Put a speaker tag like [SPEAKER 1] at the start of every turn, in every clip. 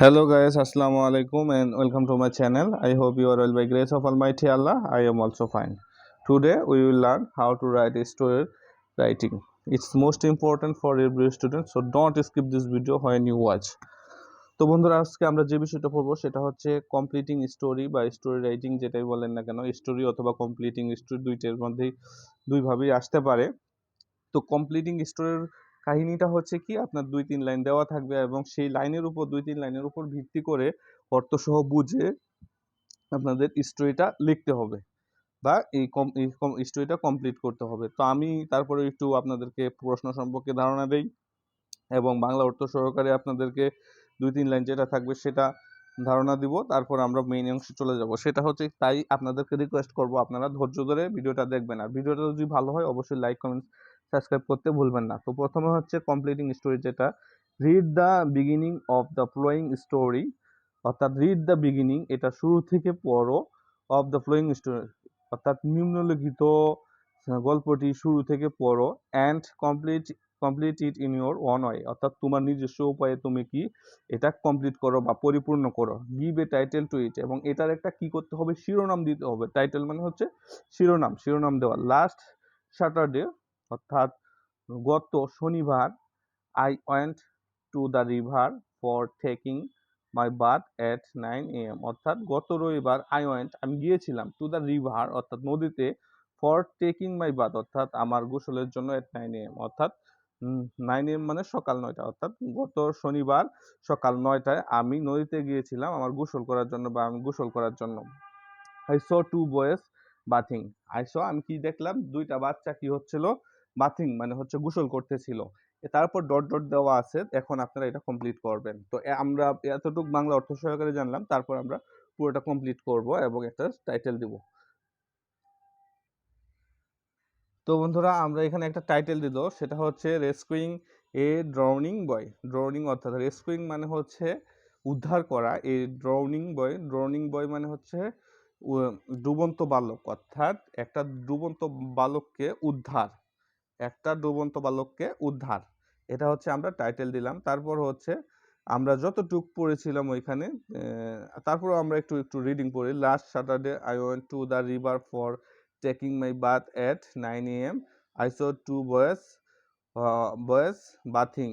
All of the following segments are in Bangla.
[SPEAKER 1] Hello guys, Assalamu alaikum and welcome to my channel. I hope you are well by grace of Almighty Allah. I am also fine. Today we will learn how to write a story writing. It's most important for every student, so don't skip this video when you watch. তো বন্ধুরা আজকে আমরা যে বিষয়টা পড়ব সেটা হচ্ছে কমপ্লিটিং স্টোরি বা স্টোরি রাইটিং যেটাই বলেন না কেন স্টোরি অথবা কমপ্লিটিং স্টোরি দুইটার মধ্যেই দুইভাবেই আসতে পারে তো কমপ্লিটিং স্টোরির কাহিনীটা হচ্ছে কি, আপনার দুই তিন লাইন দেওয়া থাকবে এবং সেই লাইনের উপর, দুই তিন লাইনের উপর ভিত্তি করে অর্থসহ বুঝে আপনাদের স্টোরিটা লিখতে হবে বা এই কম এই কম স্টোরিটা কমপ্লিট করতে হবে। তো আমি তারপরে একটু আপনাদেরকে প্রশ্ন সম্পর্কে ধারণা দেই এবং বাংলা অর্থ সহকারে আপনাদেরকে দুই তিন লাইন যেটা থাকবে সেটা ধারণা দিব, তারপর আমরা মেইন অংশে চলে যাব। সেটা হচ্ছে তাই আপনাদেরকে রিকোয়েস্ট করব, আপনারা ধৈর্য ধরে ভিডিওটা দেখবেন। আর ভিডিওটা যদি ভালো হয়, অবশ্যই লাইক কমেন্ট সাবস্ক্রাইব করতে ভুলবেন না। তো প্রথমে হচ্ছে কমপ্লিটিং স্টোরি যেটা read the beginning of the flowing story অর্থাৎ রিড দ্য বিগিনিং এটা শুরু থেকে পড়ো অফ দ্য ফ্লোয়িং স্টোরি অর্থাৎ নিম্নলিখিত গল্পটি শুরু থেকে পড়ো and complete complete it in your one way অর্থাৎ তোমার নিজস্ব উপায়ে তুমি কি এটা কমপ্লিট করো বা পরিপূর্ণ করো। Give a title to it এবং এটার একটা কি করতে হবে? শিরোনাম দিতে হবে। টাইটেল মানে হচ্ছে শিরোনাম শিরোনাম দেওয়া। লাস্ট স্যাটারডে অর্থাৎ গত শনিবার I went to the river for taking my bath at nine A M অর্থাৎ গত রবিবার আই ওয়েন্ট আমি গিয়েছিলাম টু দ্য রিভার অর্থাৎ নদীতে ফর টেকিং মাই বাথ অর্থাৎ আমার গোসলের জন্য অ্যাট নাইন এ এম অর্থাৎ নাইন এম মানে সকাল নয়টা, অর্থাৎ গত শনিবার সকাল নয়টায় আমি নদীতে গিয়েছিলাম আমার গোসল করার জন্য বা আমি গোসল করার জন্য। I saw two boys bathing I saw আমি কি দেখলাম, দুইটা বাচ্চা কি হচ্ছিল বাথিং মানে হচ্ছে গোসল করতেছিল। তারপর ডট ডট দেওয়া আছে, এখন আপনারা এটা কমপ্লিট করবেন। তো আমরা এতটুকু বাংলা অর্থ সহকারে জানলাম, তারপর আমরা পুরোটা কমপ্লিট করব এবং একটা টাইটেল দিব। তো বন্ধুরা, আমরা এখানে একটা টাইটেল দিল, সেটা হচ্ছে রেস্কিউইং এ ড্রাউনিং বয় ড্রাউনিং অর্থাৎ রেস্কুইং মানে হচ্ছে উদ্ধার করা। এ ড্রাউনিং বয় ড্রাউনিং বয় মানে হচ্ছে ডুবন্ত বালক। অর্থাৎ একটা ডুবন্ত বালককে উদ্ধার। একটা ডুবন্ত বালককে উদ্ধার। এটা হচ্ছে আমরা টাইটেল দিলাম। তারপর হচ্ছে আমরা যতটুক পড়েছিলাম ওইখানে তারপর আমরা একটু একটু রিডিং পড়ি। Last Saturday I went to the river for taking my bath at nine M I saw two boys boys bathing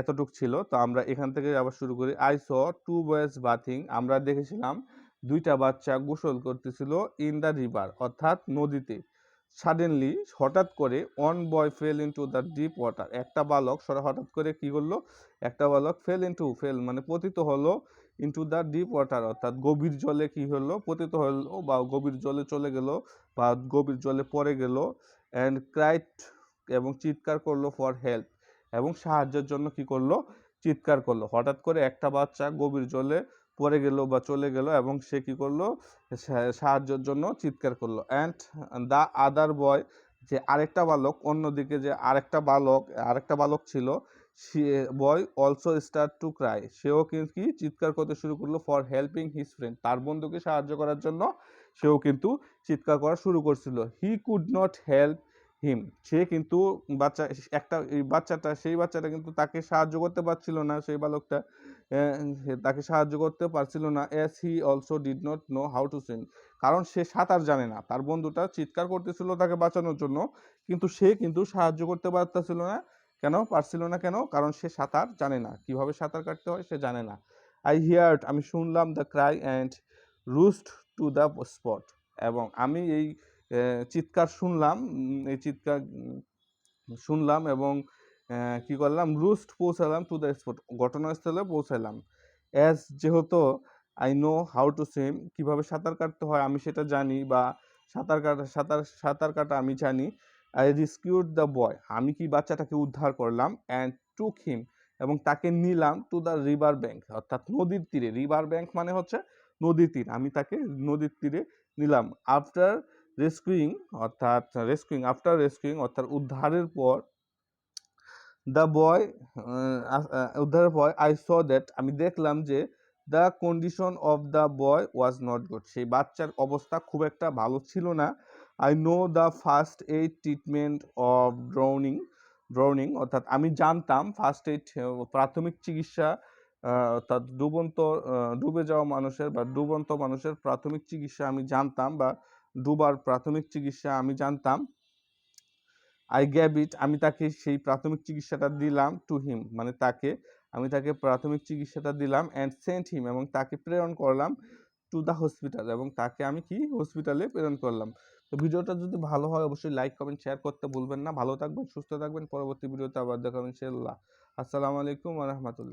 [SPEAKER 1] এতটুক ছিল। তো আমরা এখান থেকে আবার শুরু করি। I saw two boys bathing আমরা দেখেছিলাম দুইটা বাচ্চা গোসল করতেছিল ইন দ্য রিভার অর্থাৎ নদীতে। সাডেনলি হঠাৎ করে one boy fell into the deep water একটা বালক সরা, হঠাৎ করে কি করল? একটা বালক ফেল ইনটু ফেল মানে পতিত হলো ইনটু দ্য ডিপ ওয়াটার অর্থাৎ গভীর জলে কি হলো? পতিত হলো বা গভীর জলে চলে গেল বা গভীর জলে পড়ে গেল অ্যান্ড ক্রাইট এবং চিৎকার করল ফর হেল্প এবং সাহায্যের জন্য কি করল? চিৎকার করল। হঠাৎ করে একটা বাচ্চা গভীর জলে পড়ে গেল বা চলে গেল এবং সে কি করল? সাহায্যের জন্য চিৎকার করল। অ্যান্ড দ্য আদার বয় যে আরেকটা বালক, অন্যদিকে যে আরেকটা বালক আরেকটা বালক ছিল, সে boy also start to cry সেও কিন্তু কি চিৎকার করতে শুরু করল ফর হেল্পিং হিজ ফ্রেন্ড তার বন্ধুকে সাহায্য করার জন্য সেও কিন্তু চিৎকার করা শুরু করছিল। He could not help him সে কিন্তু বাচ্চা, একটা এই বাচ্চাটা, সেই বাচ্চাটা কিন্তু তাকে সাহায্য করতে পারছিল না, সেই বালকটা। তাকে সাহায্য করতে পারছিল না as he also did not know how to swim কারণ সে সাঁতার জানে না। তার বন্ধুটা চিৎকার করতেছিল তাকে বাঁচানোর জন্য, কিন্তু সে কিন্তু সাহায্য করতে পারতেছিল না। কেন? পারছিল না কেন? কারণ সে সাঁতার জানে না। কীভাবে সাঁতার কাটতে হয় সে জানে না। আই হিয়ার্ড আমি শুনলাম the cry and rushed to the spot এবং আমি এই চিৎকার শুনলাম এই চিৎকার শুনলাম এবং কি করলাম? রুস্ট পৌঁছালাম টু দ্য স্পট ঘটনাস্থলে পৌঁছালাম। অ্যাজ যেহেতু I know how to swim কীভাবে সাঁতার কাটতে হয় আমি সেটা জানি বা সাঁতার কাটা, সাঁতার সাঁতার কাটা আমি জানি। আই রিস্কিউড দ্য বয় আমি কি বাচ্চাটাকে উদ্ধার করলাম অ্যান্ড টুক হিম এবং তাকে নিলাম টু দ্য রিভার ব্যাঙ্ক অর্থাৎ নদীর তীরে। রিভার ব্যাঙ্ক মানে হচ্ছে নদীর তীর। আমি তাকে নদীর তীরে নিলাম। আফটার রেস্কিউইং অর্থাৎ রেস্কিউইং আফটার রেস্কিউইং অর্থাৎ উদ্ধারের পর দ্য বয় উদ্ধারের পর আই স দ্যাট আমি দেখলাম যে the condition of the boy was not good সেই বাচ্চার অবস্থা খুব একটা ভালো ছিল না। I know the first aid treatment of drowning drowning অর্থাৎ আমি জানতাম ফার্স্ট এইড প্রাথমিক চিকিৎসা অর্থাৎ ডুবন্ত ডুবে যাওয়া মানুষের বা ডুবন্ত মানুষের প্রাথমিক চিকিৎসা আমি জানতাম বা ডুবার প্রাথমিক চিকিৎসা আমি জানতাম। আই গ্যাভ ইট আমি তাকে সেই প্রাথমিক চিকিৎসাটা দিলাম টু হিম মানে তাকে, আমি তাকে প্রাথমিক চিকিৎসাটা দিলাম অ্যান্ড সেন্ট হিম এবং তাকে প্রেরণ করলাম টু দ্য হসপিটাল এবং তাকে আমি কি? হসপিটালে প্রেরণ করলাম। তো ভিডিওটা যদি ভালো হয় অবশ্যই লাইক কমেন্ট শেয়ার করতে ভুলবেন না। ভালো থাকবেন, সুস্থ থাকবেন। পরবর্তী ভিডিওতে আবার দেখাবেন ইনশাআল্লাহ। আসসালামু আলাইকুম রাহমাতুল্লাহ।